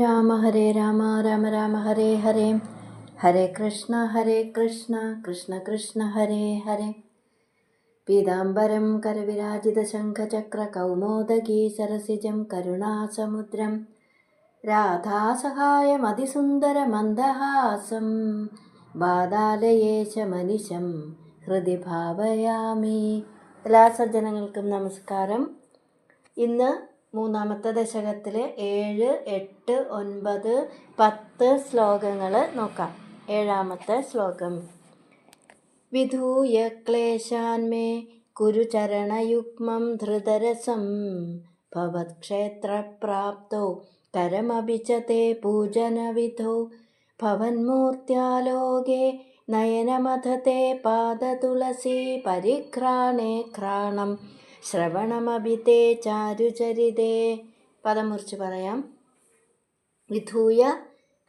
രാമ ഹരേ രാമ രാമ രാമ ഹരേ ഹരേ. ഹരേ കൃഷ്ണ ഹരേ കൃഷ്ണ കൃഷ്ണ കൃഷ്ണ ഹരേ ഹരേ. പീതാംബരം കരവിരാജിതശംഖചക്ര കൗമോദഗീ സരസിജം കരുണാസമുദ്രം. രാധാസഹായമതിസുന്ദരമന്ദഹാസം ബാദാലയേശമനിശം ഹൃദി ഭാവയാമി. എല്ലാ സജ്ജനങ്ങൾക്കും നമസ്കാരം. ഇന്ന് മൂന്നാമത്തെ ദശകത്തിൽ ഏഴ് എട്ട് ഒൻപത് പത്ത് ശ്ലോകങ്ങൾ നോക്കാം. ഏഴാമത്തെ ശ്ലോകം. വിധൂയ ക്ലേശാന്മേ കുരുചരണയുഗ്മം ധൃതരസം ഭവത്ക്ഷേത്രപ്രാപ്തോ കരമപി ഭവന്മൂർത്തിയാലോകേ നയനമഥ തേ പാദതുളസീ പരിഘ്രാണേ ശ്രവണമഭിതേ ചാരുചരിതേ. പദം മുറിച്ച് പറയാം. വിധൂയ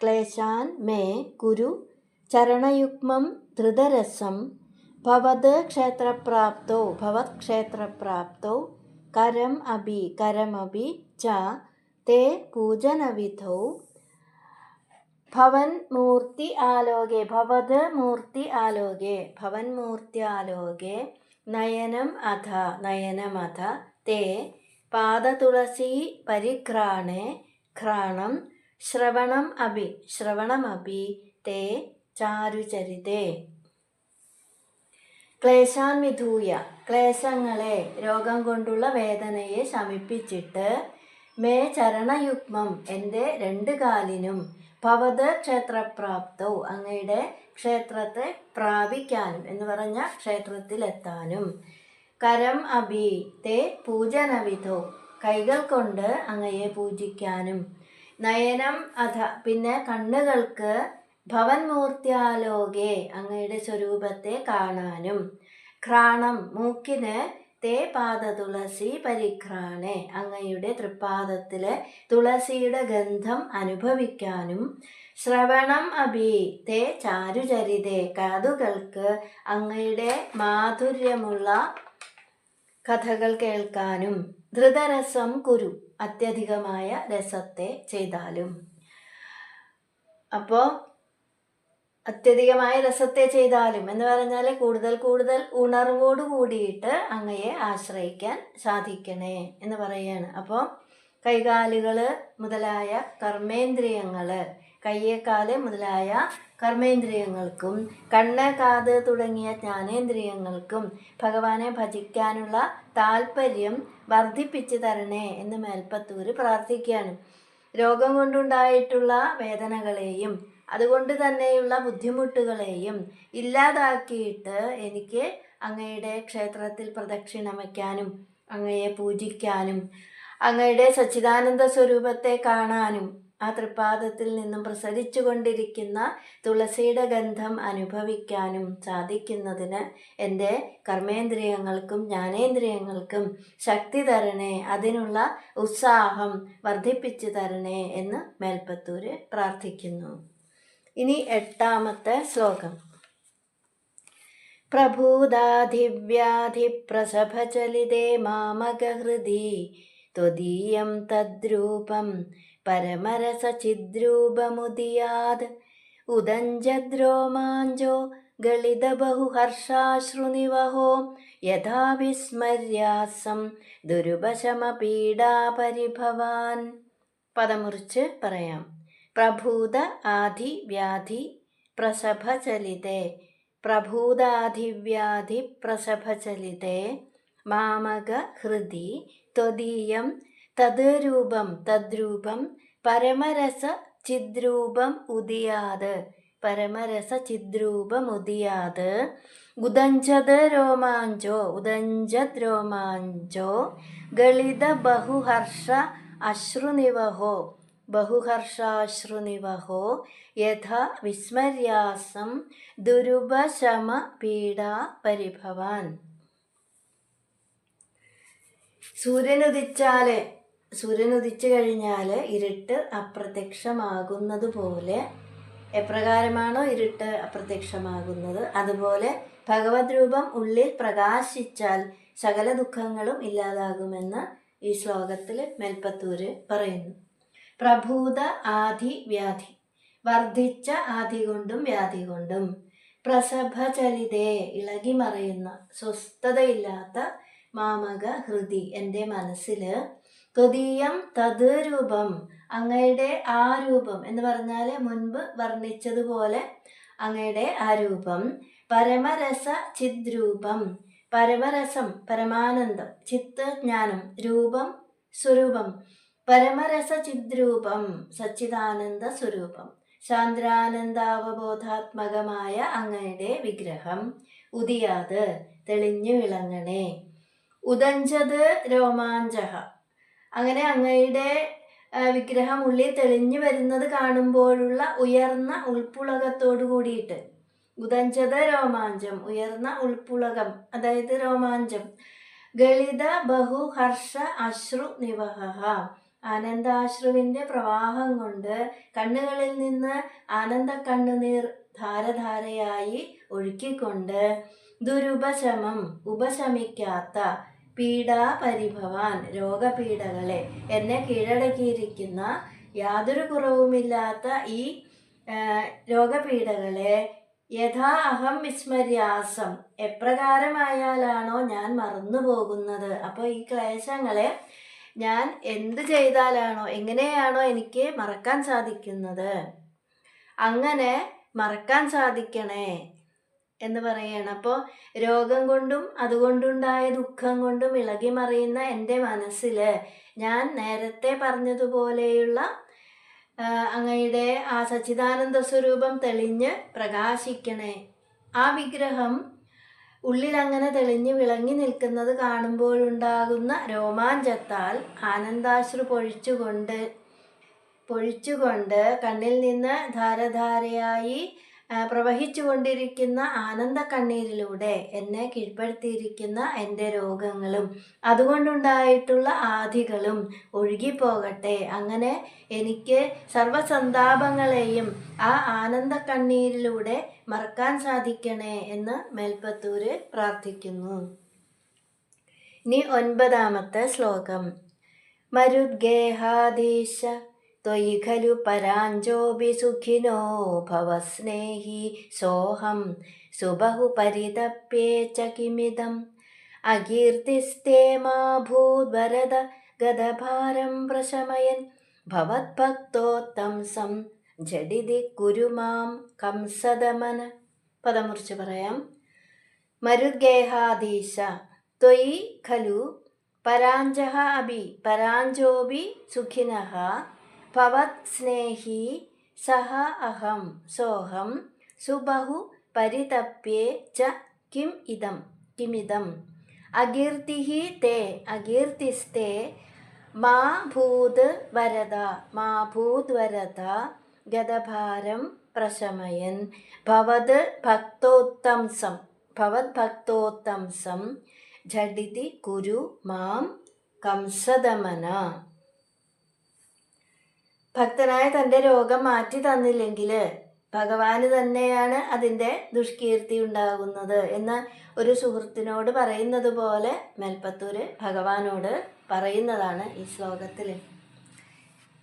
ക്ലേശാൻ മേ കുരു ചരണയുഗ്മം ധൃതരസം ഭവത് ക്ഷേത്രപ്രാപ്തോ ഭവത് ക്ഷേത്രപ്രാപ്തോ കരം അഭി കരമഭി ച തേ പൂജനവിധൗ ഭവൻ മൂർത്തി ആലോകെ ഭവത് മൂർത്തി ആലോകെ ഭവൻ മൂർത്തി ആലോകെ നയനം അധ നയനമധ തേ പാദതുളസി പരിഘ്രാണേ ഘ്രാണം ശ്രവണം അഭി ശ്രവണമഭി തേ ചാരുചരിതേ. ക്ലേശാൻ വിധൂയ ക്ലേശങ്ങളെ രോഗം കൊണ്ടുള്ള വേദനയെ ശമിപ്പിച്ചിട്ട് മേ ചരണയുഗ്മം എന്റെ രണ്ട് കാലിനും ഭവത് ക്ഷേത്രപ്രാപ്തോ അങ്ങയുടെ ക്ഷേത്രത്തെ പ്രാപിക്കാനും എന്ന് പറഞ്ഞ ക്ഷേത്രത്തിലെത്താനും. കരം അഭി തേ പൂജനവിധോ കൈകൾ കൊണ്ട് അങ്ങയെ പൂജിക്കാനും. നയനം അധ പിന്നെ കണ്ണുകൾക്ക് ഭവൻമൂർത്തിയാലോകെ അങ്ങയുടെ സ്വരൂപത്തെ കാണാനും. ഘ്രാണം മൂക്കിന് തേ പാദ തുളസി പരിഘ്രാണെ അങ്ങയുടെ തൃപ്പാദത്തിലെ തുളസിയുടെ ഗന്ധം അനുഭവിക്കാനും. ശ്രവണം അഭി തേ ചാരുചരിതേ കാതുകൾക്ക് അങ്ങയുടെ മാധുര്യമുള്ള കഥകൾ കേൾക്കാനും ധൃതരസം കുരു അത്യധികമായ രസത്തെ ചെയ്താലും. അപ്പോൾ അത്യധികമായ രസത്തെ ചെയ്താലും എന്ന് പറഞ്ഞാൽ കൂടുതൽ കൂടുതൽ ഉണർവോട് കൂടിയിട്ട് അങ്ങയെ ആശ്രയിക്കാൻ സാധിക്കണേ എന്ന് പറയുകയാണ് അപ്പോൾ കൈകാലുകൾ മുതലായ കർമ്മേന്ദ്രിയങ്ങൾ കയ്യേക്കാൽ മുതലായ കർമ്മേന്ദ്രിയങ്ങൾക്കും കണ്ണ് കാത് തുടങ്ങിയ ജ്ഞാനേന്ദ്രിയങ്ങൾക്കും ഭഗവാനെ ഭജിക്കാനുള്ള താല്പര്യം വർദ്ധിപ്പിച്ചു തരണേ എന്ന് മേൽപ്പത്തൂര് പ്രാർത്ഥിക്കുകയാണ്. രോഗം കൊണ്ടുണ്ടായിട്ടുള്ള വേദനകളെയും അതുകൊണ്ട് തന്നെയുള്ള ബുദ്ധിമുട്ടുകളെയും ഇല്ലാതാക്കിയിട്ട് എനിക്ക് അങ്ങയുടെ ക്ഷേത്രത്തിൽ പ്രദക്ഷിണം വയ്ക്കാനും അങ്ങയെ പൂജിക്കാനും അങ്ങയുടെ സച്ചിദാനന്ദ സ്വരൂപത്തെ കാണാനും ആ തൃപ്പാദത്തിൽ നിന്നും പ്രസരിച്ചുകൊണ്ടിരിക്കുന്ന തുളസിയുടെ ഗന്ധം അനുഭവിക്കാനും സാധിക്കുന്നതിന് എന്റെ കർമ്മേന്ദ്രിയങ്ങൾക്കും ജ്ഞാനേന്ദ്രിയങ്ങൾക്കും ശക്തി തരണേ അതിനുള്ള ഉത്സാഹം വർദ്ധിപ്പിച്ചു തരണേ എന്ന് മേൽപ്പത്തൂര് പ്രാർത്ഥിക്കുന്നു. ഇനി എട്ടാമത്തെ ശ്ലോകം. പ്രഭൂതാധിവ്യാധിപ്രസഭചലിതേ മാമകഹൃദി ത്വദീയം തദ്രൂപം പരമരസചിദ്രൂപമുദിയാത് ഉദഞ്ചദ്രോമാഞ്ചോ ഗളിതബഹുഹർഷാശ്രുനിവഹോ. യഥാ വിസ്മര്യാസം ദുരുപശമപീഡാപരിഭവാൻ. പദമുറിച്ച് പറയാം. പ്രഭൂത ആധി വ്യാധി പ്രസഭചലിതേ. പ്രഭൂതാധിവ്യാധി പ്രസഭചലിതേ. മാമക ഹൃദി ത്വദീയം തത് രൂപം തദ്രൂപം പരമരസ ചിദ്രൂപം ഉദിയാത്. പരമരസ ചിദ്രൂപം ഉദിയാത്. ഉദഞ്ചത് രോമാഞ്ചോ ഉദഞ്ചത് രോമാഞ്ചോ ഗളിത ബഹുഹർഷ അശ്രുനിവഹോ ബഹുഹർഷാശ്രുനിവഹോ യഥ വിസ്മര്യാസം ദുരുപശമ പീഡാ പരിഭവാൻ. സൂര്യനുദിച്ചാൽ സൂര്യനുദിച്ചു കഴിഞ്ഞാൽ ഇരുട്ട് അപ്രത്യക്ഷമാകുന്നത് പോലെ എപ്രകാരമാണോ ഇരുട്ട് അപ്രത്യക്ഷമാകുന്നത്? അതുപോലെ ഭഗവത് രൂപം ഉള്ളിൽ പ്രകാശിച്ചാൽ സകല ദുഃഖങ്ങളും ഇല്ലാതാകുമെന്ന് ഈ ശ്ലോകത്തിൽ മേൽപ്പത്തൂര് പറയുന്നു. പ്രഭൂത ആധി വ്യാധി വർദ്ധിച്ച ആധി കൊണ്ടും വ്യാധി കൊണ്ടും പ്രസഭചലിതേ ഇളകി മറയുന്ന സ്വസ്ഥതയില്ലാത്ത മാമക ഹൃതി എന്റെ മനസ്സിൽ ത്വതീയം തത് രൂപം അങ്ങയുടെ ആ രൂപം എന്ന് പറഞ്ഞാൽ മുൻപ് വർണിച്ചതുപോലെ അങ്ങയുടെ ആ രൂപം പരമരസ ചിദ്രൂപം പരമരസം പരമാനന്ദം ചിത്ത് ജ്ഞാനം രൂപം സ്വരൂപം പരമരസ ചിദ്രൂപം സച്ചിദാനന്ദ സ്വരൂപം ശാന്ദ്രാനന്ദാവബോധാത്മകമായ അങ്ങയുടെ വിഗ്രഹം. ഉദിയാത് തെളിഞ്ഞു വിളങ്ങണേ. ഉദഞ്ചത് രോമാഞ്ചഹ അങ്ങനെ അങ്ങയുടെ വിഗ്രഹം ഉള്ളിൽ തെളിഞ്ഞു വരുന്നത് കാണുമ്പോഴുള്ള ഉയർന്ന ഉൾപ്പുളകത്തോടു കൂടിയിട്ട്. ഉദഞ്ചത രോമാഞ്ചം ഉയർന്ന ഉൾപ്പുളകം അതായത് രോമാഞ്ചം. ഗളിത ബഹു ഹർഷ അശ്രു നിവഹ ആനന്ദാശ്രുവിന്റെ പ്രവാഹം കൊണ്ട് കണ്ണുകളിൽ നിന്ന് ആനന്ദ കണ്ണുനീർ ധാരധാരയായി ഒഴുക്കിക്കൊണ്ട്. ദുരുപശമം ഉപശമിക്കാത്ത പീഡാപരിഭവാൻ രോഗപീഠകളെ എന്നെ കീഴടക്കിയിരിക്കുന്ന യാതൊരു കുറവുമില്ലാത്ത ഈ രോഗപീഡകളെ യഥാ അഹം വിസ്മര്യാസം. എപ്രകാരമായാലാണോ ഞാൻ മറന്നു പോകുന്നത് അപ്പോൾ ഈ ക്ലേശങ്ങളെ ഞാൻ എന്ത് ചെയ്താലാണോ എങ്ങനെയാണോ എനിക്ക് മറക്കാൻ സാധിക്കുന്നത്? അങ്ങനെ മറക്കാൻ സാധിക്കണേ. എന്ന് പറയുകയാണ് അപ്പോൾ രോഗം കൊണ്ടും അതുകൊണ്ടുണ്ടായ ദുഃഖം കൊണ്ടും ഇളകി മറിയുന്ന എന്റെ മനസ്സിൽ ഞാൻ നേരത്തെ പറഞ്ഞതുപോലെയുള്ള അങ്ങയുടെ ആ സച്ചിദാനന്ദ സ്വരൂപം തെളിഞ്ഞ് പ്രകാശിക്കണേ. ആ വിഗ്രഹം ഉള്ളിൽ അങ്ങനെ തെളിഞ്ഞ് വിളങ്ങി നിൽക്കുന്നത് കാണുമ്പോഴുണ്ടാകുന്ന രോമാഞ്ചത്താൽ ആനന്ദാശ്രു പൊഴിച്ചുകൊണ്ട് പൊഴിച്ചുകൊണ്ട് കണ്ണിൽ നിന്ന് ധാരധാരയായി പ്രവഹിച്ചുകൊണ്ടിരിക്കുന്ന ആനന്ദ കണ്ണീരിലൂടെ എന്നെ കീഴ്പ്പെടുത്തിയിരിക്കുന്ന എന്റെ രോഗങ്ങളും അതുകൊണ്ടുണ്ടായിട്ടുള്ള ആധികളും ഒഴുകിപ്പോകട്ടെ. അങ്ങനെ എനിക്ക് സർവസന്താപങ്ങളെയും ആ ആനന്ദ കണ്ണീരിലൂടെ മറക്കാൻ സാധിക്കണേ എന്ന് മേൽപ്പത്തൂര് പ്രാർത്ഥിക്കുന്നു. ഇനി ഒൻപതാമത്തെ ശ്ലോകം. മരുദ്ഗേഹാദീശ ത്വയി ഖലു പരാഞ്ചോപി സുഖിനോ ഭവസ്നേഹി സോഹം സുബഹു പരിതപ്യേ ച കിമിദം അകീർത്തിസ്തേ മാ गदभारं प्रशमयन् ഭവത്ഭക്തോത്തംസം ജഡിതി കുരുമാം കംസദമന. പദമുറിച്ച് പറയാം. മരുദ്ഗേഹാദീശ ത്വയി ഖലു പരാഞ്ചഹ അഭി പരാഞ്ചോപി സുഖിനഃ ഭവത് സ്നേഹി സഹ അഹം സോഹം സുബഹു പരിതപ്യേ ച കിം ഇതം കിമിതം അകീർത്തിഃ തേ അകീർത്തിസ്തേ മാ ഭൂത് വരത മാ ഭൂത് വരത ഗതഭാരം പ്രശമയൻ. ഭവത് ഭക്തോത്തംസം ഭവത് ഭക്തോത്തംസം ഝടിതി കുരു മാം കംസദമന. ഭക്തനായ തന്റെ രോഗം മാറ്റി തന്നില്ലെങ്കിൽ ഭഗവാന് തന്നെയാണ് അതിന്റെ ദുഷ്കീർത്തി ഉണ്ടാകുന്നത് എന്ന് ഒരു സുഹൃത്തിനോട് പറയുന്നത് പോലെ മേൽപ്പത്തൂര് ഭഗവാനോട് പറയുന്നതാണ് ഈ ശ്ലോകത്തിൽ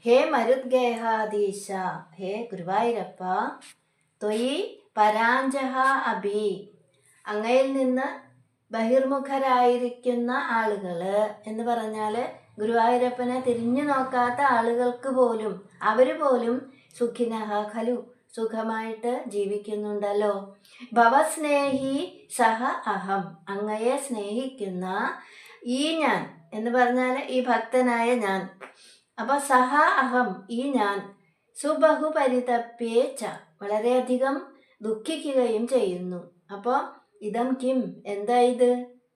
ഹേ മരുദ്ഗേഹാദീശ ഹേ ഗുരുവായൂരപ്പ ത്വയി പരാഞ്ചഹ അഭി. അങ്ങയിൽ നിന്ന് ബഹിർമുഖരായിരിക്കുന്ന ആളുകൾ എന്ന് പറഞ്ഞാൽ ഗുരുവായൂരപ്പനെ തിരിഞ്ഞു നോക്കാത്ത ആളുകൾക്ക് പോലും അവർ പോലും സുഖിനഹ ഖലു സുഖമായിട്ട് ജീവിക്കുന്നുണ്ടല്ലോ. ഭവസ്നേഹി സഹ അഹം അങ്ങയെ സ്നേഹിക്കുന്ന ഈ ഞാൻ എന്ന് പറഞ്ഞാൽ ഈ ഭക്തനായ ഞാൻ. അപ്പോൾ സഹ അഹം ഈ ഞാൻ സുബഹു പരിതപ്യേ ച വളരെയധികം ദുഃഖിക്കുകയും ചെയ്യുന്നു. അപ്പോൾ ഇതം കിം? എന്താ ഇത്?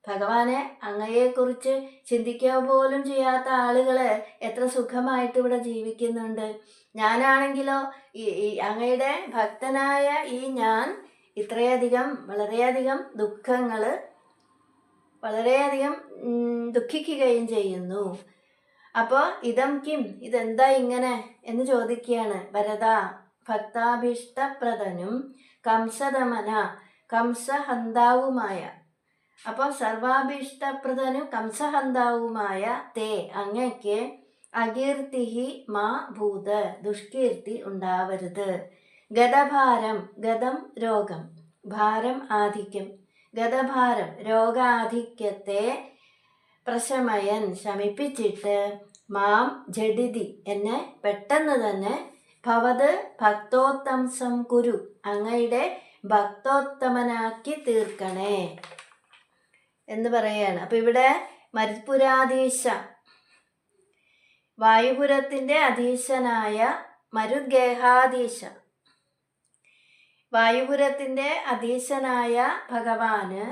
ഭഗവാനെ അങ്ങയെക്കുറിച്ച് ചിന്തിക്കുക പോലും ചെയ്യാത്ത ആളുകൾ എത്ര സുഖമായിട്ട് ഇവിടെ ജീവിക്കുന്നുണ്ട്. ഞാനാണെങ്കിലോ ഈ അങ്ങയുടെ ഭക്തനായ ഈ ഞാൻ ഇത്രയധികം വളരെയധികം ദുഃഖങ്ങൾ വളരെയധികം ദുഃഖിക്കുകയും ചെയ്യുന്നു. അപ്പോൾ ഇതം കിം? ഇതെന്താ ഇങ്ങനെ? എന്ന് ചോദിക്കുകയാണ്. ഭരത ഭക്താഭീഷ്ടപ്രദനും കംസദമന കംസഹന്താവുമായ അപ്പോൾ സർവാഭീഷ്ടപ്രദനും കംസഹന്താവുമായ തേ അങ്ങയ്ക്ക് അകീർത്തിഹി മാ ഭൂത ദുഷ്കീർത്തി ഉണ്ടാവരുത്. ഗതഭാരം ഗതം രോഗം ഭാരം ആധിക്യം. ഗതഭാരം രോഗാധിക്യത്തെ പ്രശമയൻ ശമിപ്പിച്ചിട്ട് മാം ജഡിതി എന്നെ പെട്ടെന്ന് തന്നെ ഭവത് ഭക്തോത്തംസം കുരു അങ്ങയുടെ ഭക്തോത്തമനാക്കി തീർക്കണേ. എന്ന് പറയുകയാണ്. അപ്പൊ ഇവിടെ മരുത്പുരാധീശ വായുപുരത്തിന്റെ അധീശനായ മരുഗേഹാധീശ വായുപുരത്തിന്റെ അധീശനായ ഭഗവാന്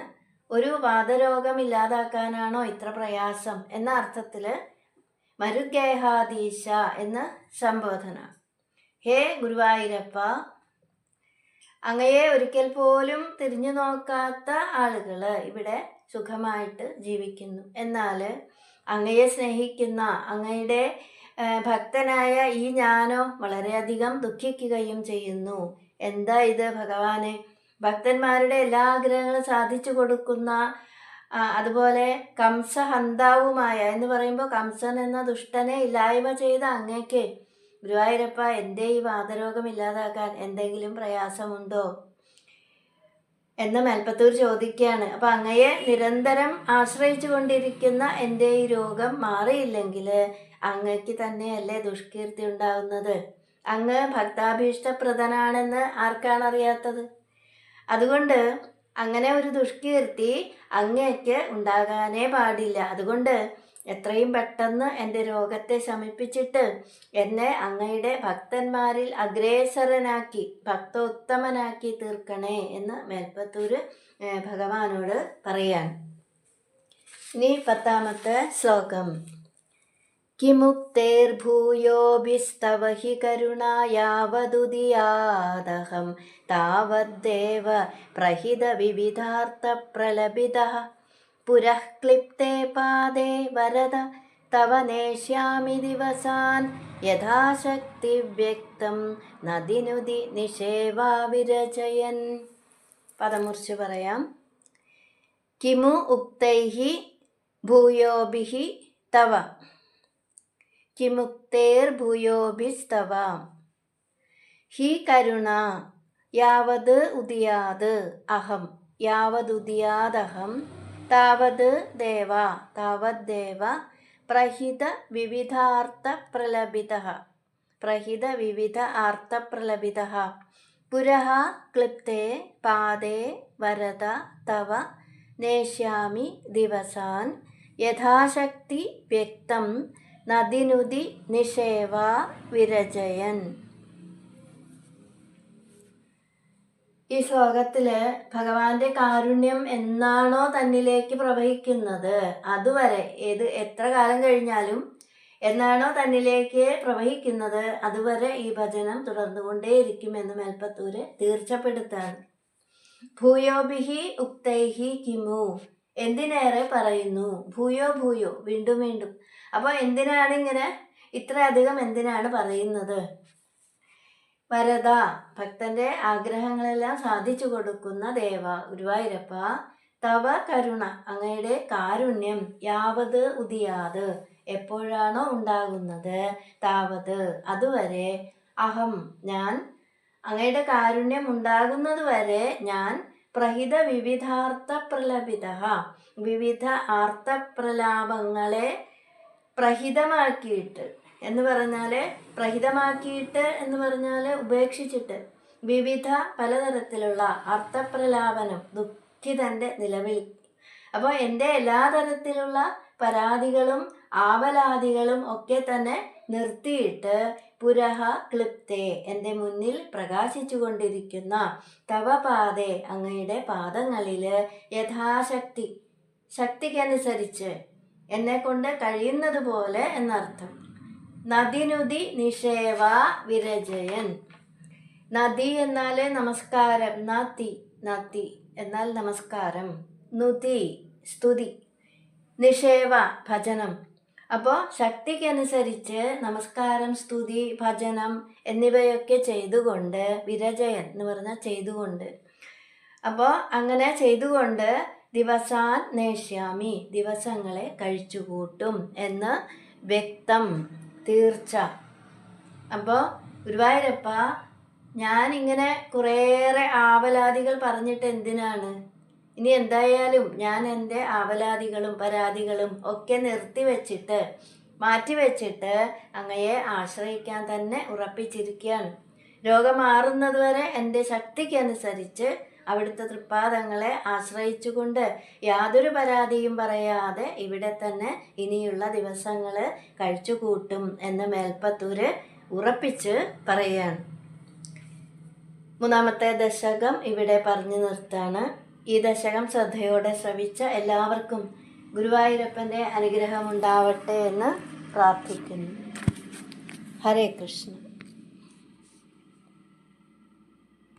ഒരു വാദരോഗം ഇല്ലാതാക്കാനാണോ ഇത്ര പ്രയാസം എന്ന അർത്ഥത്തിൽ മരുഗേഹാധീശ എന്ന് സംബോധന. ഹേ ഗുരുവായൂരപ്പ അങ്ങയെ ഒരിക്കൽ പോലും തിരിഞ്ഞു നോക്കാത്ത ആളുകൾ ഇവിടെ സുഖമായിട്ട് ജീവിക്കുന്നു. എന്നാൽ അങ്ങയെ സ്നേഹിക്കുന്ന അങ്ങയുടെ ഭക്തനായ ഈ ഞാനോ വളരെയധികം ദുഃഖിക്കുകയും ചെയ്യുന്നു. എന്താ ഇത് ഭഗവാനെ? ഭക്തന്മാരുടെ എല്ലാ ആഗ്രഹങ്ങളും സാധിച്ചു കൊടുക്കുന്ന അതുപോലെ കംസഹന്താവുമായ എന്ന് പറയുമ്പോൾ കംസൻ എന്ന ദുഷ്ടനെ ഇല്ലായ്മ ചെയ്ത അങ്ങേക്ക് ഗുരുവായൂരപ്പ എന്റെ ഈ വാതരോഗം ഇല്ലാതാക്കാൻ എന്തെങ്കിലും പ്രയാസമുണ്ടോ? എന്ന് മേൽപ്പത്തൂർ ചോദിക്കുകയാണ്. അപ്പം അങ്ങയെ നിരന്തരം ആശ്രയിച്ചു കൊണ്ടിരിക്കുന്ന എന്റെ ഈ രോഗം മാറിയില്ലെങ്കിൽ അങ്ങയ്ക്ക് തന്നെയല്ലേ ദുഷ്കീർത്തി ഉണ്ടാകുന്നത് അങ്ങ് ഭക്താഭീഷ്ടപ്രദനാണെന്ന് ആർക്കാണ് അറിയാത്തത് അതുകൊണ്ട് അങ്ങനെ ഒരു ദുഷ്കീർത്തി അങ്ങയ്ക്ക് ഉണ്ടാകാനേ പാടില്ല. അതുകൊണ്ട് എത്രയും പെട്ടെന്ന് എന്റെ രോഗത്തെ ശമിപ്പിച്ചിട്ട് എന്നെ അങ്ങയുടെ ഭക്തന്മാരിൽ അഗ്രേസരനാക്കി ഭക്തോത്തമനാക്കി തീർക്കണേ എന്ന് മേൽപ്പത്തൂര് ഭഗവാനോട് പറയാൻ. ഇനി പത്താമത്തെ ശ്ലോകം. ഹി കരുണായാവതുദിയാദഹം താവദ്ദേവ പ്രഹിത വിവിധാർത്ഥ പ്രലപിത പുരഃ ക്ലിപ്തേ പാദേ വരദ തവ നേഷ്യാമി ദിവസാൻ. യഥാശക്തി വ്യക്തം നദിനുതി നിഷേവാവിരചയൻ പദമുറിച്ച് പറയാം. കിമു ഉക്തൈഹി ഭൂയോഭിഹി തവ. കിമുക്തേർഭൂയോഭിസ്തവ ഹി കരുണ യാവത് ഉദിയാത് അഹം യാവതുദിയാദഹം താവത് ദേവ താവദ്ദേവ പ്രഹിത വിവിധാർത്ഥ പ്രലപിത പ്രഹിത വിവിധ ആർത്ഥപ്രലപിത പുരഃ ക്ലിപ്തേ പാദേ വരത തവ നേഷ്യാമി ദിവസാൻ യഥാശക്തി വ്യക്തം നദിനുതി നിഷേവ വിരജയൻ. ഈ ശ്ലോകത്തിൽ ഭഗവാന്റെ കാരുണ്യം എന്നാണോ തന്നിലേക്ക് പ്രവഹിക്കുന്നത്? അതുവരെ ഏത് എത്ര കാലം കഴിഞ്ഞാലും എന്നാണോ തന്നിലേക്ക് പ്രവഹിക്കുന്നത്? അതുവരെ ഈ ഭജനം തുടർന്നുകൊണ്ടേയിരിക്കുമെന്ന് മേൽപ്പത്തൂര് തീർച്ചപ്പെടുത്താണ്. ഭൂയോഭിഹി ഉക്തൈഹി കിമു. എന്തിനേറെ പറയുന്നു? ഭൂയോ ഭൂയോ. വീണ്ടും വീണ്ടും. അപ്പോൾ എന്തിനാണ് ഇങ്ങനെ ഇത്രയധികം എന്തിനാണ് പറയുന്നത്? വരദ ഭക്തന്റെ ആഗ്രഹങ്ങളെല്ലാം സാധിച്ചു കൊടുക്കുന്ന ദേവ ഗുരുവായൂരപ്പ തവ കരുണ അങ്ങയുടെ കാരുണ്യം യാവത് ഉദിയാത് എപ്പോഴാണോ ഉണ്ടാകുന്നത് താവത്. അതുവരെ അഹം ഞാൻ അങ്ങയുടെ കാരുണ്യം ഉണ്ടാകുന്നത് വരെ ഞാൻ പ്രഹിത വിവിധാർത്ഥ പ്രലപിത വിവിധ ആർത്ഥപ്രലാപങ്ങളെ പ്രഹിതമാക്കിയിട്ട് എന്ന് പറഞ്ഞാൽ പ്രഹിതമാക്കിയിട്ട് എന്ന് പറഞ്ഞാൽ ഉപേക്ഷിച്ചിട്ട് വിവിധ പലതരത്തിലുള്ള അർത്ഥപ്രലാപനം ദുഃഖിതന്റെ നിലവിൽ. അപ്പോൾ എന്റെ എല്ലാ തരത്തിലുള്ള പരാതികളും ആവലാദികളും ഒക്കെ തന്നെ നിർത്തിയിട്ട് പുരഹ ക്ലിപ്തേ എന്റെ മുന്നിൽ പ്രകാശിച്ചു കൊണ്ടിരിക്കുന്ന തവ പാതേ അങ്ങയുടെ പാദങ്ങളിൽ യഥാശക്തി ശക്തിക്കനുസരിച്ച് എന്നെ കൊണ്ട് കഴിയുന്നത് പോലെ എന്നർത്ഥം. നദിനുതി നിഷേവ വിരജയൻ. നദി എന്നാൽ നമസ്കാരം. നതി നതി എന്നാൽ നമസ്കാരം. നുതി സ്തുതി. നിഷേവ ഭജനം. അപ്പോൾ ശക്തിക്കനുസരിച്ച് നമസ്കാരം സ്തുതി ഭജനം എന്നിവയൊക്കെ ചെയ്തുകൊണ്ട് വിരജയൻ എന്ന് പറഞ്ഞാൽ ചെയ്തുകൊണ്ട്. അപ്പോൾ അങ്ങനെ ചെയ്തുകൊണ്ട് ദിവസാൻ നേഷ്യാമി ദിവസങ്ങളെ കഴിച്ചുകൂട്ടും എന്ന് വ്യക്തം. തീർച്ച. അപ്പോൾ ഗുരുവായൂരപ്പ ഞാനിങ്ങനെ കുറേയേറെ ആവലാതികൾ പറഞ്ഞിട്ട് എന്തിനാണ്? ഇനി എന്തായാലും ഞാൻ എന്റെ ആവലാതികളും പരാതികളും ഒക്കെ നിർത്തി വെച്ചിട്ട് മാറ്റി വെച്ചിട്ട് അങ്ങയെ ആശ്രയിക്കാൻ തന്നെ ഉറപ്പിച്ചിരിക്കുകയാണ്. രോഗം മാറുന്നതുവരെ എന്റെ ശക്തിക്കനുസരിച്ച് അവിടുത്തെ തൃപ്പാദങ്ങളെ ആശ്രയിച്ചുകൊണ്ട് യാതൊരു പരാതിയും പറയാതെ ഇവിടെ തന്നെ ഇനിയുള്ള ദിവസങ്ങൾ കഴിച്ചുകൂട്ടും എന്ന് മേൽപ്പത്തൂര് ഉറപ്പിച്ച് പറയുകയാണ്. മൂന്നാമത്തെ ദശകം ഇവിടെ പറഞ്ഞു നിർത്താണ്. ഈ ദശകം ശ്രദ്ധയോടെ ശ്രവിച്ച എല്ലാവർക്കും ഗുരുവായൂരപ്പന്റെ അനുഗ്രഹം ഉണ്ടാവട്ടെ എന്ന് പ്രാർത്ഥിക്കുന്നു. ഹരേ കൃഷ്ണ.